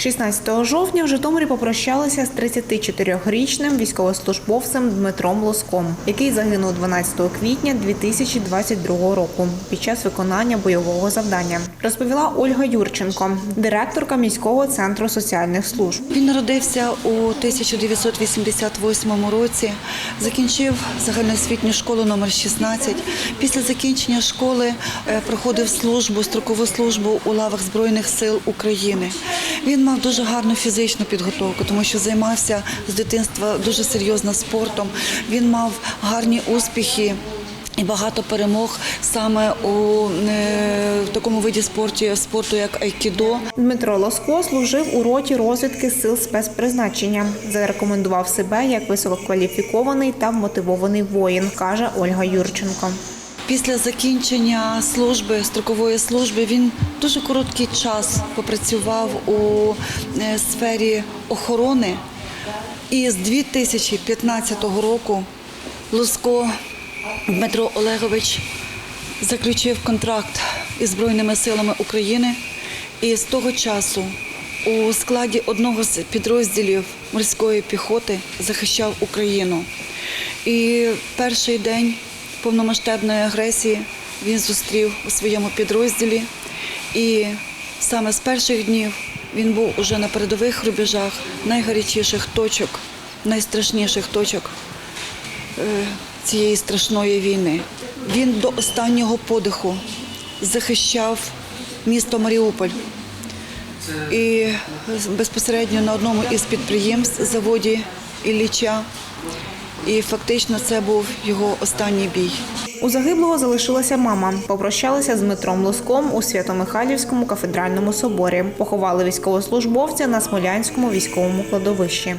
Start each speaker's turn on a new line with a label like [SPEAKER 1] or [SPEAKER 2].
[SPEAKER 1] 16 жовтня в Житомирі попрощалися з 34-річним військовослужбовцем Дмитром Лоском, який загинув 12 квітня 2022 року під час виконання бойового завдання. Розповіла Ольга Юрченко, директорка міського центру соціальних служб.
[SPEAKER 2] Він народився у 1988 році, закінчив загальноосвітню школу номер 16. Після закінчення школи е, проходив службу, строкову службу у лавах Збройних сил України. Він мав дуже гарну фізичну підготовку, тому що займався з дитинства дуже серйозно спортом. Він мав гарні успіхи. І багато перемог саме у е, такому виді спорту, спорту як айкідо.
[SPEAKER 1] Дмитро Лоско служив у роті розвідки сил спецпризначення. Зарекомендував себе як висококваліфікований та вмотивований воїн, каже Ольга Юрченко.
[SPEAKER 2] Після закінчення служби, строкової служби, він дуже короткий час попрацював у е, сфері охорони. І з 2015 року Луско Дмитро Олегович заключив контракт із Збройними силами України. І з того часу у складі одного з підрозділів морської піхоти захищав Україну. І перший день повномасштабної агресії він зустрів у своєму підрозділі. І саме з перших днів він був уже на передових рубежах найгарячіших точок, найстрашніших точок е, цієї страшної війни. Він до останнього подиху захищав місто Маріуполь. І безпосередньо на одному із підприємств заводі Ілліча. І фактично це був його останній бій.
[SPEAKER 1] У загиблого залишилася мама. Попрощалися з Дмитром Лоском у Свято-Михайлівському кафедральному соборі. Поховали військовослужбовця на Смолянському військовому кладовищі.